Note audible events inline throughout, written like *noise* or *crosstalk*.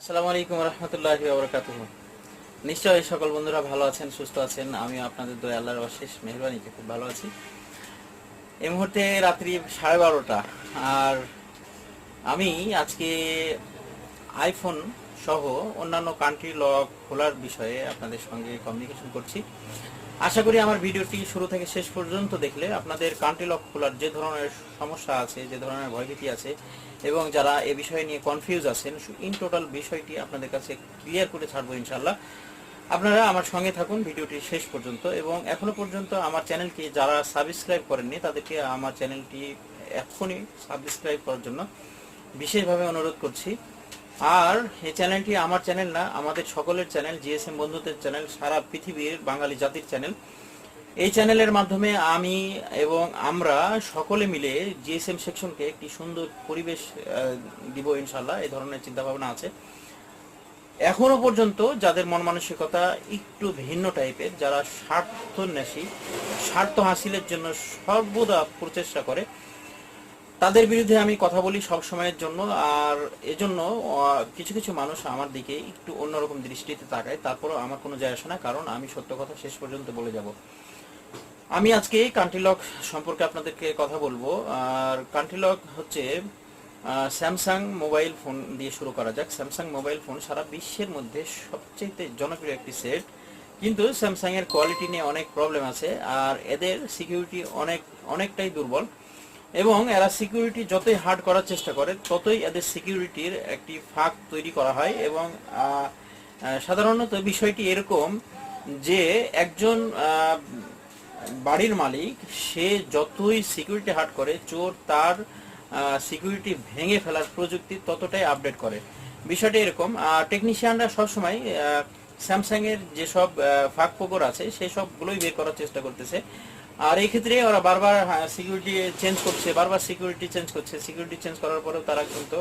আসসালামু আলাইকুম রহমতুল্লাহ বরকাতুহ। নিশ্চয়ই সকল বন্ধুরা ভালো আছেন, সুস্থ আছেন। আমি আপনাদের দয়া আল্লাহর অশেষ মেহরবানিতে খুব ভালো আছি। এই মুহূর্তে রাত্রি সাড়ে বারোটা, আর আমি আজকে আইফোন সহ অন্যান্য কান্ট্রি লক খোলার বিষয়ে আপনাদের সঙ্গে কমিউনিকেশন করছি। আশা করি আমার ভিডিওটি শুরু থেকে শেষ পর্যন্ত দেখলে আপনাদের কান্ট্রি লক খোলার যে ধরনের সমস্যা আছে, যে ধরনের ভয়ভীতি আছে এবং যারা এ বিষয় নিয়ে কনফিউজ আছেন ইন টোটাল বিষয়টি আপনাদের কাছে ক্লিয়ার করে ছাড়বো ইনশাল্লাহ আপনারা আমার সঙ্গে থাকুন, ভিডিওটি শেষ পর্যন্ত, এবং এখনও পর্যন্ত আমার চ্যানেলকে যারা সাবস্ক্রাইব করেননি, তাদেরকে আমার চ্যানেলটি এখনই সাবস্ক্রাইব করার জন্য বিশেষভাবে অনুরোধ করছি। আর এই চ্যানেলটি আমার চ্যানেল না, আমাদের সকলের চ্যানেল জিএসএম বন্ধুদের চ্যানেল, সারা পৃথিবীর বাঙালি জাতির চ্যানেল। এই চ্যানেলের মাধ্যমে আমি এবং আমরা সকলে মিলে জিএসএম সেকশনকে একটি সুন্দর পরিবেশ দিব ইনশাল্লাহ এই ধরনের চিন্তা ভাবনা আছে। এখনও পর্যন্ত যাদের মন মানসিকতা একটু ভিন্ন টাইপের, যারা স্বার্থ নেশী স্বার্থ হাসিলের জন্য সর্বদা প্রচেষ্টা করে, তাদের বিরুদ্ধে আমি কথা বলি সব সময়ের জন্য। আর এজন্য কিছু কিছু মানুষ আমার দিকে একটু অন্যরকম দৃষ্টিতে তাকায়। তারপরও আমার কোনো যায় আসে না, কারণ আমি সত্য কথা শেষ পর্যন্ত বলে যাব। আমি আজকে কান্ট্রি লক সম্পর্কে আপনাদেরকে কথা বলব। আর কান্ট্রি লক হচ্ছে স্যামসাং মোবাইল ফোন দিয়ে শুরু করা যাক। স্যামসাং মোবাইল ফোন সারা বিশ্বের মধ্যে সবচেয়ে জনপ্রিয় একটি সেট কিন্তু স্যামসাং এর কোয়ালিটি নিয়ে অনেক প্রবলেম আছে, আর এদের সিকিউরিটি অনেক, অনেকটাই দুর্বল। এবং এরা সিকিউরিটি যতই হার্ড করার চেষ্টা করে, ততই এদের সিকিউরিটির একটি ফাঁক তৈরি করা হয়। এবং সাধারণত বিষয়টি এরকম যে একজন বাড়ির মালিক, সে যতই সিকিউরিটি হার্ড করে, চোর তার সিকিউরিটি ভেঙে ফেলার প্রযুক্তি ততটাই আপডেট করে। বিষয়টা এরকম টেকনিশিয়ানরা সবসময় স্যামসাং এর যেসব ফাঁক ফোকর আছে সেই সবগুলোই বের করার চেষ্টা করতেছে। আর এই ক্ষেত্রে ওরা বারবার সিকিউরিটি চেঞ্জ করছে, বারবার সিকিউরিটি চেঞ্জ করছে সিকিউরিটি চেঞ্জ করার পরেও তারা কিন্তু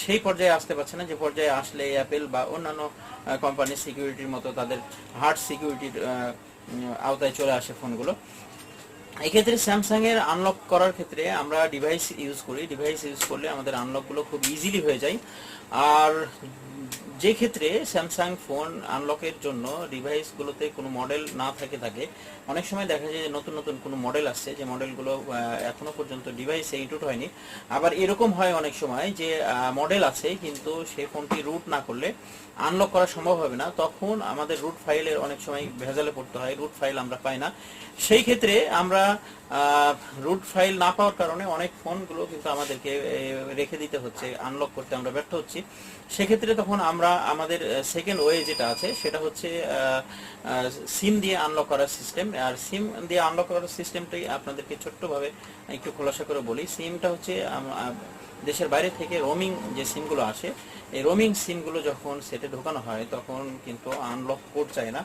সেই পর্যায়ে আসতে পারছে না, যে পর্যায়ে আসলে অ্যাপেল বা অন্যান্য কোম্পানির সিকিউরিটির মতো তাদের হার্ড সিকিউরিটির আওতায় চলে আসে ফোনগুলো। এক্ষেত্রে স্যামসাং এর আনলক করার ক্ষেত্রে আমরা ডিভাইস ইউজ করি। ডিভাইস ইউজ করলে আমাদের আনলকগুলো খুব ইজিলি হয়ে যায়। আর যে ক্ষেত্রে স্যামসাং ফোন আনলকের জন্য ডিভাইসগুলোতে কোনো মডেল না থাকে থাকে, অনেক সময় দেখা যায় যে নতুন নতুন কোনো মডেল আসছে, যে মডেলগুলো এখনও পর্যন্ত ডিভাইসে ইনক্লুড হয়নি। আবার এরকম হয় অনেক সময় যে মডেল আছে কিন্তু সেই ফোনটি রুট না করলে আনলক করা সম্ভব হবে না, তখন আমাদের রুট ফাইলের অনেক সময় ভেজালে পড়তে হয় রুট ফাইল আমরা পাই না। সেই ক্ষেত্রে আমরা রুট ফাইল না পাওয়ার কারণে অনেক ফোনগুলো কিন্তু আমাদেরকে রেখে দিতে হচ্ছে আনলক করতে আমরা ব্যর্থ হচ্ছি। সেক্ষেত্রে তখন আমরা আমাদের সেকেন্ড ওয়ে যেটা আছে, সেটা হচ্ছে সিম দিয়ে আনলক করার সিস্টেম আর সিম দিয়ে আনলক করার সিস্টেমটাই আপনাদেরকে ছোট্টভাবে একটু খোলাসা করে বলি। সিমটা হচ্ছে দেশের বাইরে থেকে রোমিং যে সিমগুলো আসে, এই রোমিং সিমগুলো যখন সেটে ঢোকানো হয়, তখন কিন্তু আনলক কোড চায় না।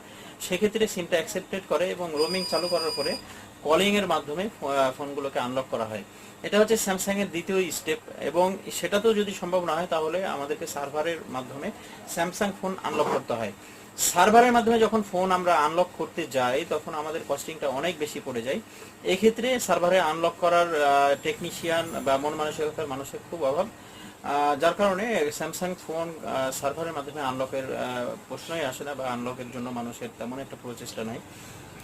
সেক্ষেত্রে সিমটা অ্যাকসেপ্টেড করে এবং রোমিং চালু করার পরে কলিং এর মাধ্যমে ফোনগুলোকে আনলক করা হয়। এটা হচ্ছে স্যামসাং এর দ্বিতীয় স্টেপ এবং সেটাতেও যদি সম্ভব না হয়, তাহলে আমাদেরকে সার্ভারের মাধ্যমে স্যামসাং ফোন আনলক করতে হয়। সার্ভারের মাধ্যমে যখন ফোন আমরা আনলক করতে যাই, তখন আমাদের কস্টিংটা অনেক বেশি পড়ে যায়। এক্ষেত্রে সার্ভারে আনলক করার টেকনিশিয়ান বা মন মানসিকতার মানুষের খুব অভাব। যার কারণে স্যামসাং ফোন সার্ভারের মাধ্যমে আনলকের প্রশ্নই আসে না বা আনলকের জন্য মানুষের তেমন একটা প্রচেষ্টা নাই।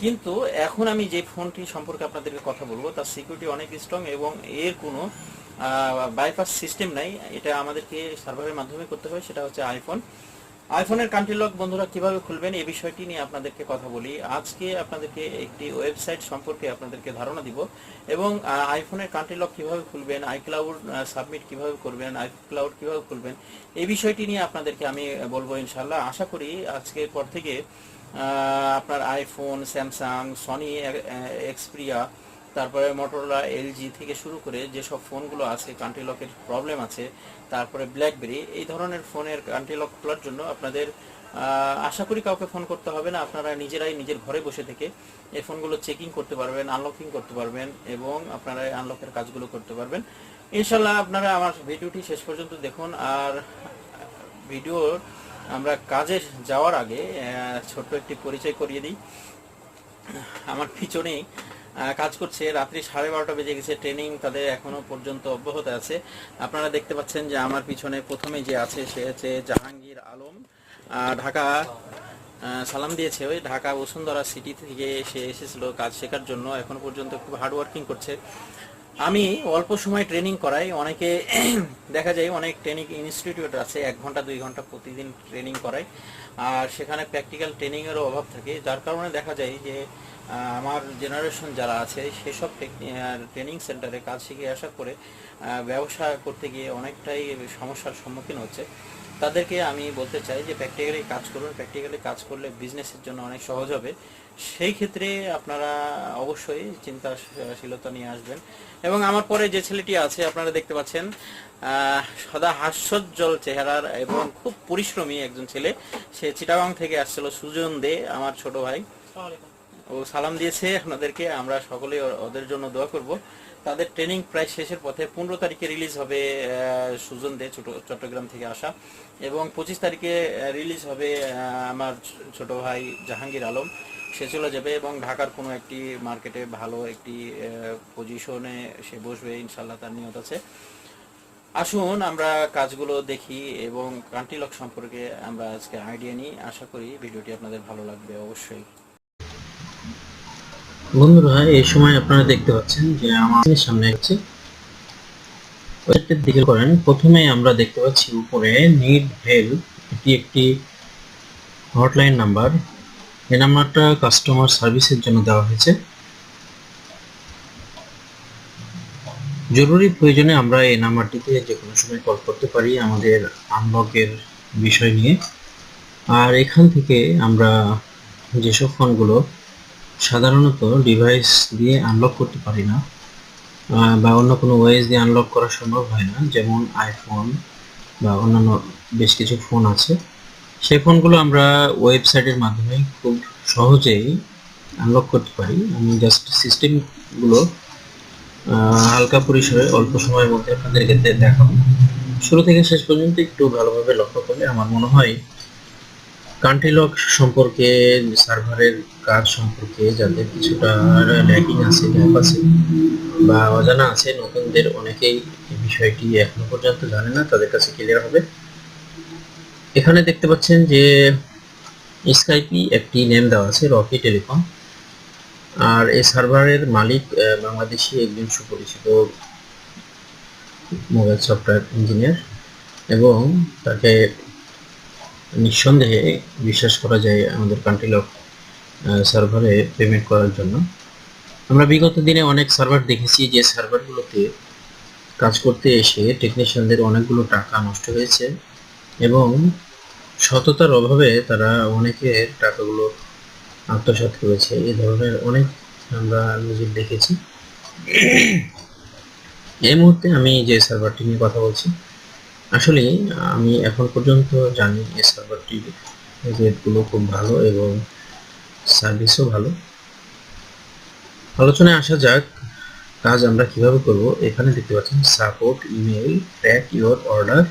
কিন্তু এখন আমি যে ফোনটি সম্পর্কে আপনাদেরকে কথা বলব, তার সিকিউরিটি অনেক স্ট্রং এবং এর কোনো বাইপাস সিস্টেম নাই। এটা আমাদেরকে সার্ভারের মাধ্যমে করতে হবে সেটা হচ্ছে আইফোন আইফোনের কান্ট্রি লক বন্ধুরা কীভাবে খুলবেন এই বিষয়টি নিয়ে আপনাদেরকে কথা বলি। আজকে আপনাদেরকে একটি ওয়েবসাইট সম্পর্কে আপনাদেরকে ধারণা দিব এবং আইফোনের কান্ট্রি লক কীভাবে খুলবেন আইক্লাউড সাবমিট কীভাবে করবেন আইক্লাউড কীভাবে খুলবেন, এই বিষয়টি নিয়ে আপনাদেরকে আমি বলব ইনশাল্লাহ আশা করি আজকের পর থেকে আপনার আইফোন, স্যামসাং, সনি এক্সপ্রিয়া, তারপরে মোটরোলা এলজি থেকে শুরু করে যেসব ফোনগুলো আছে কান্ট্রি লকের প্রবলেম আছে তারপরে ব্ল্যাকবেরি এই ধরনের ফোনের কান্ট্রি লক খোলার জন্য আপনাদের আশা করি কাউকে ফোন করতে হবে না। আপনারা নিজেরাই নিজের ঘরে বসে থেকে এই ফোনগুলো চেকিং করতে পারবেন আনলকিং করতে পারবেন এবং আপনারা আনলকের কাজগুলো করতে পারবেন। ইনশাল্লাহ আপনারা আমার ভিডিওটি শেষ পর্যন্ত দেখুন। আর ভিডিওর আমরা কাজে যাওয়ার আগে ছোট্ট একটি পরিচয় করিয়ে দিই। আমার পিছনেই কাজ করছে। রাত্রি সাড়ে বারোটা বেজে গেছে। ট্রেনিং তাদের এখনও পর্যন্ত অব্যাহত আছে। আপনারা দেখতে পাচ্ছেন যে আমার পিছনে প্রথমে যে আছে, সে হচ্ছে জাহাঙ্গীর আলম। ঢাকা সালাম দিয়েছে ওই ঢাকা বসুন্ধরা সিটি থেকে সে এসেছিল কাজ শেখার জন্য। এখনও পর্যন্ত খুব হার্ড ওয়ার্কিং করছে। আমি অল্প সময় ট্রেনিং করাই। অনেকে *clears throat* দেখা যায় অনেক ট্রেনিং ইনস্টিটিউট আছে, এক ঘণ্টা, দুই ঘণ্টা প্রতিদিন ট্রেনিং করাই। আর সেখানে প্র্যাকটিক্যাল ট্রেনিংয়েরও অভাব থাকে। যার কারণে দেখা যায় যে আমার জেনারেশন যারা আছে, সেসব ট্রেনিং সেন্টারে কাজ শিখে আসা করে ব্যবসা করতে গিয়ে অনেকটাই সমস্যার সম্মুখীন হচ্ছে। তাদেরকে আমি বলতে চাই যে প্র্যাকটিক্যালি কাজ করুন প্র্যাকটিক্যালি কাজ করলে বিজনেসের জন্য অনেক সহজ হবে। সেই ক্ষেত্রে আপনারা অবশ্যই চিন্তাশীলতা নিয়ে আসবেন। এবং আমার পরে যে ছেলেটি আছে, আপনারা দেখতে পাচ্ছেন সদা হাস্যজ্জ্বল চেহারার এবং খুব পরিশ্রমী একজন ছেলে। সে চিটাগাং থেকে আসছিল সুজন দে, আমার ছোট ভাই। ও সালাম দিয়েছে। আপনাদেরকে আমরা সকলে ওদের জন্য দোয়া করব। তাদের ট্রেনিং প্রায় শেষের পথে পনেরো তারিখে রিলিজ হবে সুজন দে, ছোট চট্টগ্রাম থেকে আসা। এবং পঁচিশ তারিখে রিলিজ হবে আমার ছোট ভাই জাহাঙ্গীর আলম। সে চলে যাবে এবং ঢাকার কোনো একটি মার্কেটে ভালো একটি পজিশনে সে বসবে ইনশাল্লাহ তার নিয়ত আছে। আসুন, আমরা কাজগুলো দেখি এবং কান্টিলক সম্পর্কে আমরা আজকে আইডিয়া নিই। আশা করি ভিডিওটি আপনাদের ভালো লাগবে অবশ্যই। বন্ধুরা, এই সময় আপনারা দেখতে পাচ্ছেন যে আমার সামনে আছে ওয়েবসাইটের দিকে করেন। প্রথমে আমরা দেখতে পাচ্ছি উপরে নিড হেল্প এটি একটি হটলাইন নাম্বার এই নাম্বারটা কাস্টমার সার্ভিসের জন্য দেওয়া হয়েছে। জরুরি প্রয়োজনে আমরা এই নাম্বারটিতে যে কোনো সময় কল করতে পারি আমাদের আনলকের বিষয় নিয়ে। আর এখান থেকে আমরা যেসব ফোনগুলো সাধারণত ডিভাইস দিয়ে আনলক করতে পারি না বা অন্য কোনো ওয়েস দিয়ে আনলক করা সম্ভব হয় না, যেমন আইফোন বা অন্যান্য বেশ কিছু ফোন আছে। সেই ফোনগুলো আমরা ওয়েবসাইটের মাধ্যমে খুব সহজেই আনলক করতে পারি। আমি জাস্ট সিস্টেমগুলো হালকা পরিসরে অল্প সময়ের মধ্যে আপনাদেরকে দেখাবো। শুরু থেকে শেষ পর্যন্ত একটু ভালোভাবে লক্ষ্য করলে আমার মনে হয় কান্ট্রি লক সম্পর্কে সার্ভারের কাজ সম্পর্কে যাদের কিছুটা ল্যাকিং আছে, গ্যাপ আছে বা অজানা আছে, নতুনদের অনেকেই এই বিষয়টি এখনও পর্যন্ত জানে না, তাদের কাছে ক্লিয়ার হবে। এখানে দেখতে পাচ্ছেন যে স্কাইপি একটি নেম দেওয়া আছে রকি টেলিকম আর এই সার্ভারের মালিক বাংলাদেশি একজন সুপরিচিত মোবাইল সফটওয়্যার ইঞ্জিনিয়ার এবং তাকে নিঃসন্দেহে বিশ্বাস করা যায় আমাদের কান্ট্রি লক সার্ভারে পেমেন্ট করার জন্য। আমরা বিগত দিনে অনেক সার্ভার দেখেছি যে সার্ভারগুলোতে কাজ করতে এসে টেকনিশিয়ানদের অনেকগুলো টাকা নষ্ট হয়েছে এবং সততার অভাবে তারা অনেকের টাকাগুলো আত্মসাৎ করেছে। এই ধরনের অনেক আমরা নজির দেখেছি। এই মুহূর্তে আমি যে সার্ভারটি নিয়ে কথা বলছি, আসলে আমি এখন পর্যন্ত জানি এই সার্ভারটির রেটগুলো খুব ভালো এবং সার্ভিসও ভালো। আলোচনায় আসা যাক, কাজ আমরা কীভাবে করব। এখানে দেখতে পাচ্ছেন support email track your order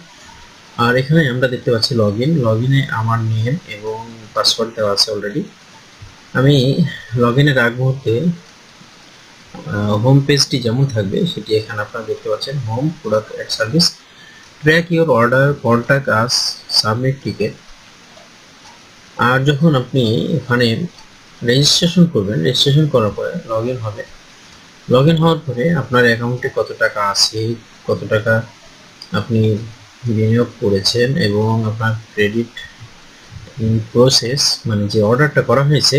আর এখানে আমরা দেখতে পাচ্ছি লগ ইন লগ ইনে আমার নেম এবং পাসওয়ার্ড দেওয়া আছে অলরেডি আমি লগ ইনের আগ মুহূর্তে হোম পেজটি যেমন থাকবে, সেটি এখানে আপনারা দেখতে পাচ্ছেন home product add service track your order contact us submit ticket আর যখন আপনি এখানে রেজিস্ট্রেশন করবেন রেজিস্ট্রেশন করার পরে লগ ইন হবে। লগ ইন হওয়ার পরে আপনার অ্যাকাউন্টে কত টাকা আছে, কত টাকা আপনি বিনিয়োগ করেছেন এবং আপনার ক্রেডিট প্রসেস মানে যে অর্ডারটা করা হয়েছে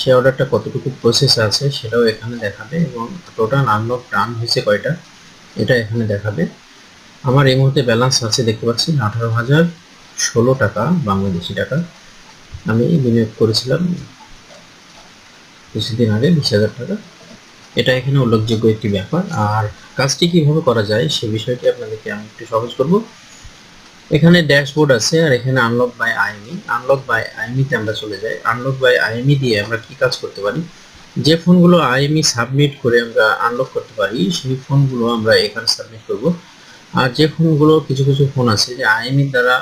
সেই অর্ডারটা কতটুকু প্রসেস আছে সেটাও এখানে দেখাবে এবং টোটাল আনলক রান হয়েছে কয়টা, এটা এখানে দেখাবে। আমার এই মুহূর্তে ব্যালেন্স আছে, দেখতে পাচ্ছি আঠারো হাজার ষোলো টাকা, বাংলাদেশি টাকা, আমি বিনিয়োগ করেছিলাম কিছুদিন আগে বিশ হাজার টাকা। এটা এখানে উল্লেখযোগ্য একটি ব্যাপার। আর কাজটি কীভাবে করা যায় সে বিষয়টি আপনাদেরকে আমি একটু সহজ করব। এখানে ড্যাশবোর্ড আছে আর এখানে unlock by IME unlock by আইএমইতে আমরা চলে যাই। আনলক বাই আইএমই দিয়ে আমরা কি কাজ করতে পারি? যে ফোনগুলো আইএমই সাবমিট করে আমরা আনলক করতে পারি, সেই ফোনগুলো আমরা এখানে সাবমিট করব। আর যে ফোনগুলো কিছু কিছু ফোন আছে যে আইএমই দ্বারা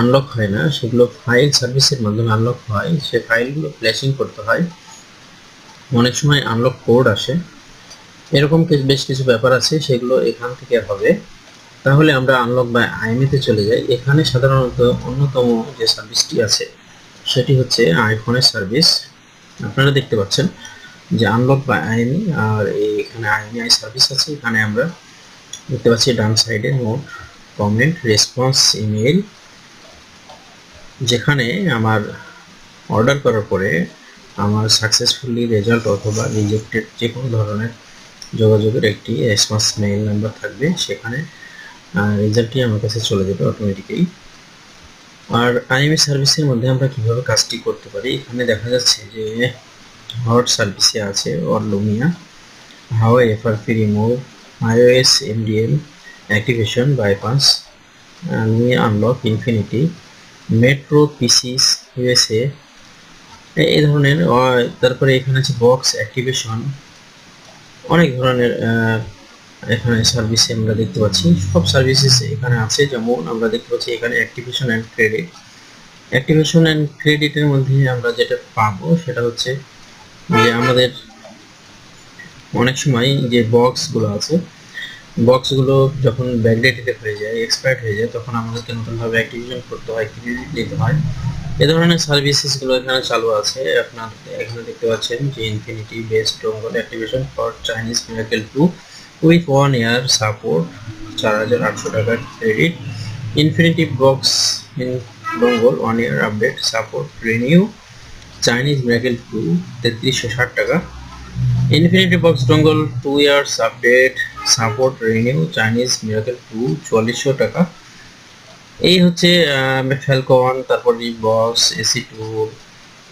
আনলক হয় না, সেগুলো ফাইল সার্ভিসের মাধ্যমে আনলক হয়। সে ফাইলগুলো ফ্ল্যাশিং করতে হয়। অনেক সময় আনলক কোড আসে। এরকম বেশ কিছু ব্যাপার আছে, সেগুলো এখান থেকে হবে। তাহলে আমরা আনলক বা আইএমইতে চলে যাই। এখানে সাধারণত অন্যতম যে সার্ভিসটি আছে, সেটি হচ্ছে আইফোনের সার্ভিস আপনারা দেখতে পাচ্ছেন যে আনলক বা আইএমই আর এখানে আইএমই সার্ভিস আছে। এখানে আমরা দেখতে পাচ্ছি ডান সাইডে নোট কমেন্ট রেসপন্স ইমেল যেখানে আমার অর্ডার করার পরে আমার সাকসেসফুলি রেজাল্ট অথবা রিজেক্টেড যে কোনো ধরনের যোগাযোগের একটি রেসপন্স মেইল নাম্বার থাকবে, সেখানে রেজাল্টটি আমার কাছে চলে যাবে অটোমেটিক্যালি আর আইএমএ সার্ভিসের মধ্যে আমরা কীভাবে কাজটি করতে পারি? এখানে দেখা যাচ্ছে যে হট সার্ভিসে আছে or Lumia how FRP remove iOS MDM activation bypass Lumia unlock infinity metro PCs USA এই ধরনের তারপরে এখানে আছে বক্স অ্যাক্টিভেশন অনেক ধরনের এখানে সার্ভিসে আমরা দেখতে পাচ্ছি। সব সার্ভিসেস এখানে আছে, যেমন আমরা দেখতে পাচ্ছি এখানে activation and credit activation and ক্রেডিটের মধ্যে আমরা যেটা পাবো সেটা হচ্ছে যে আমাদের অনেক সময় যে বক্সগুলো আছে বক্সগুলো যখন ব্যাকডেটেড হয়ে যায় এক্সপায়ার্ড হয়ে যায়, তখন আমাদেরকে নতুনভাবে অ্যাক্টিভেশন করতে হয় ক্রেডিট নিতে হয়। এ ধরনের সার্ভিসেসগুলো এখানে চালু আছে। আপনার এখানে দেখতে পাচ্ছেন যে infinity best dongle activation for Chinese miracle two with one year support চার হাজার আটশো টাকার credit infinity box in dongle one year update support renew Chinese miracle two তেত্রিশশো ষাট টাকা। Infinity box dongle two years update support renew Chinese miracle two চুয়াল্লিশশো টাকা। এই হচ্ছে ফ্যালকন তারপর বক্স এসি টু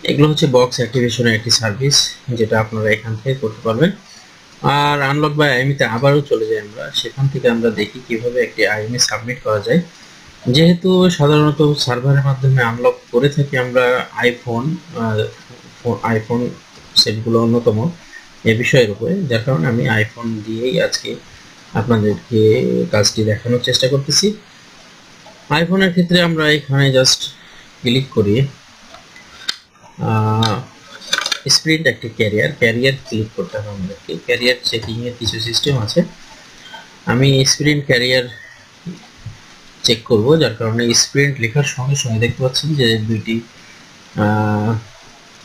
এগুলো হচ্ছে বক্স অ্যাক্টিভেশনের একটি সার্ভিস যেটা আপনারা এখান থেকে করতে পারবেন। আর আনলক বা আইএমইতে আবারও চলে যাই আমরা। সেখান থেকে আমরা দেখি কীভাবে একটি আইএমই সাবমিট করা যায়। যেহেতু সাধারণত সার্ভারের মাধ্যমে আনলক করে থাকি আমরা আইফোন আইফোন সেটগুলো অন্যতম এ বিষয়ের উপরে। যার কারণে আমি আইফোন দিয়েই আজকে আপনাদেরকে কাজটি দেখানোর চেষ্টা করতেছি। আইফোনের ক্ষেত্রে আমরা এখানে জাস্ট ক্লিক করি। স্প্রিন্ট একটি ক্যারিয়ার ক্যারিয়ার ক্লিক করতে হবে আমাদেরকে। ক্যারিয়ার চেকিং এর কিছু সিস্টেম আছে। আমি স্প্রিন্ট ক্যারিয়ার চেক করব, যার কারণে স্প্রিন্ট লেখার সঙ্গে সঙ্গে দেখতে পাচ্ছেন যে দুইটি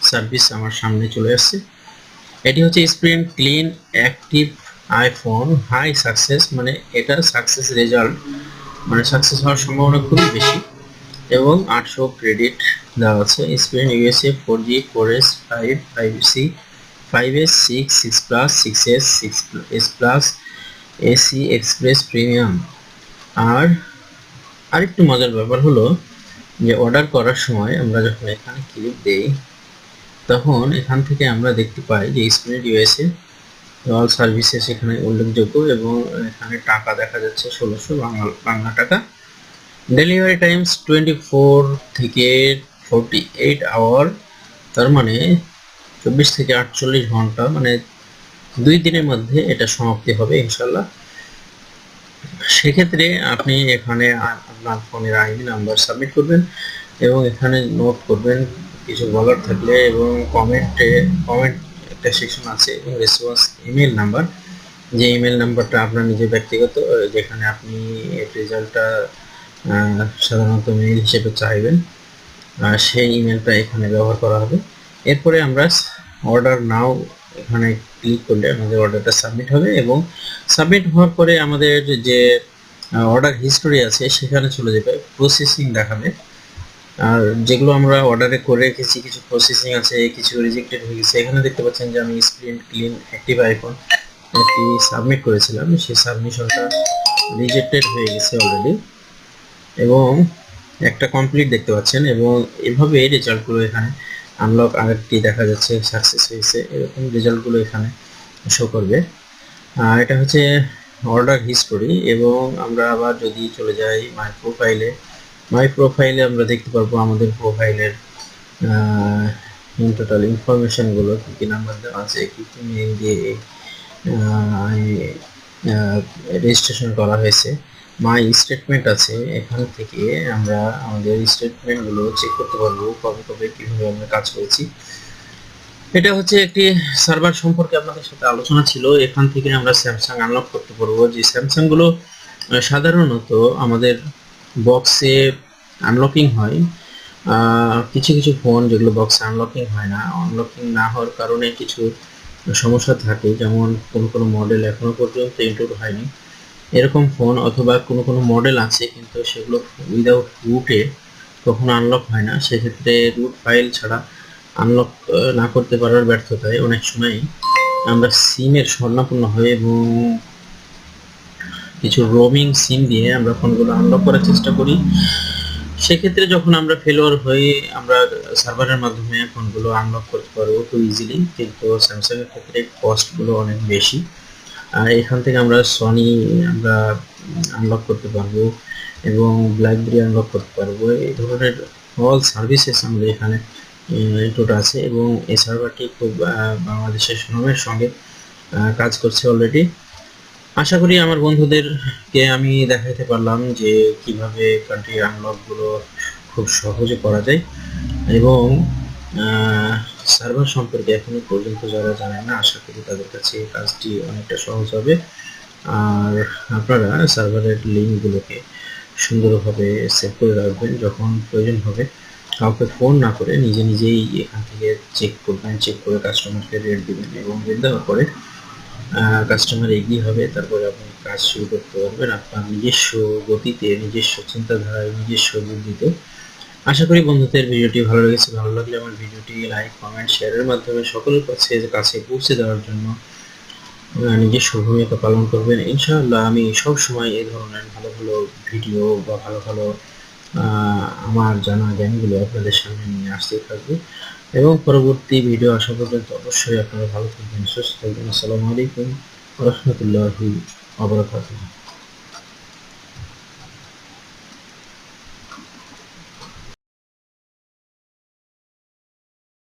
সার্ভিস আমার সামনে চলে আসছে। এটি হচ্ছে Sprint clean active iPhone hi success মানে এটা সাকসেস রেজাল্ট মানে সাকসেস হওয়ার সম্ভাবনা খুবই বেশি। এবং আটশো ক্রেডিট দেওয়া আছে। Sprint USA four G four S five five C five S six six plus six S six S plus SE express premium আর আরেকটু মজার ব্যাপার হলো যে অর্ডার করার সময় আমরা যখন এখানে ক্লিক দেই, তখন এখান থেকে আমরা দেখতে পাই যে স্প্রিন্ট ইউএসএ অল সার্ভিসেস এখানে উল্লেখযোগ্য এবং এখানে টাকা দেখা যাচ্ছে ষোলোশো বাংলা বাংলা টাকা। ডেলিভারি টাইমস টোয়েন্টি ফোর থেকে ফোরটি এইট আওয়ার তার মানে চব্বিশ থেকে আটচল্লিশ ঘণ্টা মানে দুই দিনের মধ্যে এটা সমাপ্তি হবে ইনশাল্লাহ সেক্ষেত্রে আপনি এখানে আপনার ফোনের আইডি নাম্বার সাবমিট করবেন এবং এখানে নোট করবেন, কিছু বলার থাকলে এবং কমেন্টে কমেন্ট একটা সেকশন আছে রেসপন্স ইমেল নাম্বার যে ইমেল নাম্বারটা আপনার নিজের ব্যক্তিগত যেখানে আপনি রেজাল্টটা সাধারণত মেইল হিসেবে চাইবেন সেই ইমেলটা এখানে ব্যবহার করা হবে। এরপরে আমরা অর্ডার নাও এখানে ক্লিক করলে আমাদের অর্ডারটা সাবমিট হবে এবং সাবমিট হওয়ার পরে আমাদের যে অর্ডার হিস্টোরি আছে, সেখানে চলে যাবে প্রসেসিং দেখাবে। আর যেগুলো আমরা অর্ডারে করে রেখেছি, কিছু প্রসেসিং আছে, কিছু রিজেক্টেড হয়ে গেছে, এখানে দেখতে পাচ্ছেন যে আমি স্ক্রিন ক্লিন অ্যাক্টিভ আইফোন একটি সাবমিট করেছিলাম। সেই সাবমিশনটা রিজেক্টেড হয়ে গেছে অলরেডি এবং একটা কমপ্লিট দেখতে পাচ্ছেন এবং এভাবে রেজাল্টগুলো এখানে আনলক আরেকটি দেখা যাচ্ছে সাকসেস হয়েছে। এরকম রেজাল্টগুলো এখানে শো করবে। আর এটা হচ্ছে অর্ডার হিস্টোরি এবং আমরা আবার যদি চলে যাই মাই প্রোফাইলে মাই প্রোফাইলে আমরা দেখতে পারব আমাদের প্রোফাইলের টোটাল ইনফরমেশনগুলো কী কী নাম্বার দেওয়া আছে, কী কী মেইল দিয়ে রেজিস্ট্রেশন করা হয়েছে। মাই স্টেটমেন্ট আছে, এখান থেকে আমরা আমাদের স্টেটমেন্টগুলো চেক করতে পারব, কবে কবে কীভাবে আমরা কাজ করেছি। এটা হচ্ছে একটি সার্ভার সম্পর্কে আপনাদের সাথে আলোচনা ছিল, এখান থেকে আমরা স্যামসাং আনলক করতে পারব। যে স্যামসাংগুলো সাধারণত আমাদের বক্সে আনলকিং হয়। কিছু কিছু ফোন যেগুলো বক্সে আনলকিং হয় না আনলকিং না হওয়ার কারণে কিছু সমস্যা থাকে। যেমন কোনো কোনো মডেল এখনও পর্যন্ত ইনক্লুড হয়নি। এরকম ফোন অথবা কোনো কোনো মডেল আছে, কিন্তু সেগুলো উইদাউট রুটে কখনো আনলক হয় না। সেক্ষেত্রে রুট ফাইল ছাড়া আনলক না করতে পারার ব্যর্থতায় অনেক সময় আমরা সিমের স্বর্ণাপন্ন হয়ে এবং কিছু রোমিং সিম দিয়ে আমরা ফোনগুলো আনলক করার চেষ্টা করি। সেক্ষেত্রে যখন আমরা ফেলোয়ার হয়ে আমরা সার্ভারের মাধ্যমে ফোনগুলো আনলক করতে পারব খুব ইজিলি কিন্তু স্যামসাং এর ক্ষেত্রে কস্টগুলো অনেক বেশি। আর এখান থেকে আমরা সনি আমরা আনলক করতে পারব এবং ব্ল্যাকবেরি আনলক করতে পারব। এই ধরনের অল সার্ভিসেস আমাদের এখানে ইনক্লুড আছে এবং এই সার্ভারটি খুব বাংলাদেশের সুনামের সঙ্গে কাজ করছে অলরেডি আশা করি আমার বন্ধুদেরকে আমি দেখাতে পারলাম যে কীভাবে কান্ট্রি আনলকগুলো খুব সহজে করা যায়। এবং সার্ভার সম্পর্কে এখনও পর্যন্ত যারা জানেন না, আশা করি তাদের কাছে কাজটি অনেকটা সহজ হবে। আর আপনারা সার্ভারের লিঙ্কগুলোকে সুন্দরভাবে সেভ করে রাখবেন যখন প্রয়োজন হবে। কাউকে ফোন না করে নিজে নিজেই এখান থেকে চেক করবেন চেক করে কাস্টমারকে রেট দিবেন এবং রেট দেওয়ার পরে কাস্টমার এগিয়ে হবে, তারপরে আপনি কাজ শুরু করতে পারবেন, আপনার নিজস্ব গতিতে, নিজস্ব চিন্তাধারায় নিজস্ব বুদ্ধিতে। আশা করি বন্ধুদের ভিডিওটি ভালো লেগেছে। ভালো লাগলে আমার ভিডিওটি লাইক কমেন্ট শেয়ারের মাধ্যমে সকলের কাছে কাছে পৌঁছে দেওয়ার জন্য নিজস্ব ভূমিকা পালন করবেন। ইনশাআল্লাহ আমি সব সময় এই ধরনের ভালো ভালো ভিডিও বা ভালো ভালো আমার জানা জ্ঞানগুলো আপনাদের সামনে নিয়ে আসতে থাকব। এবং পরবর্তী ভিডিও আসা পর্যন্ত অবশ্যই আপনারা ভালো থাকবেন, সুস্থ থাকবেন। আসসালামু আলাইকুম রহমতুল্লাহি আবরাকাতুহ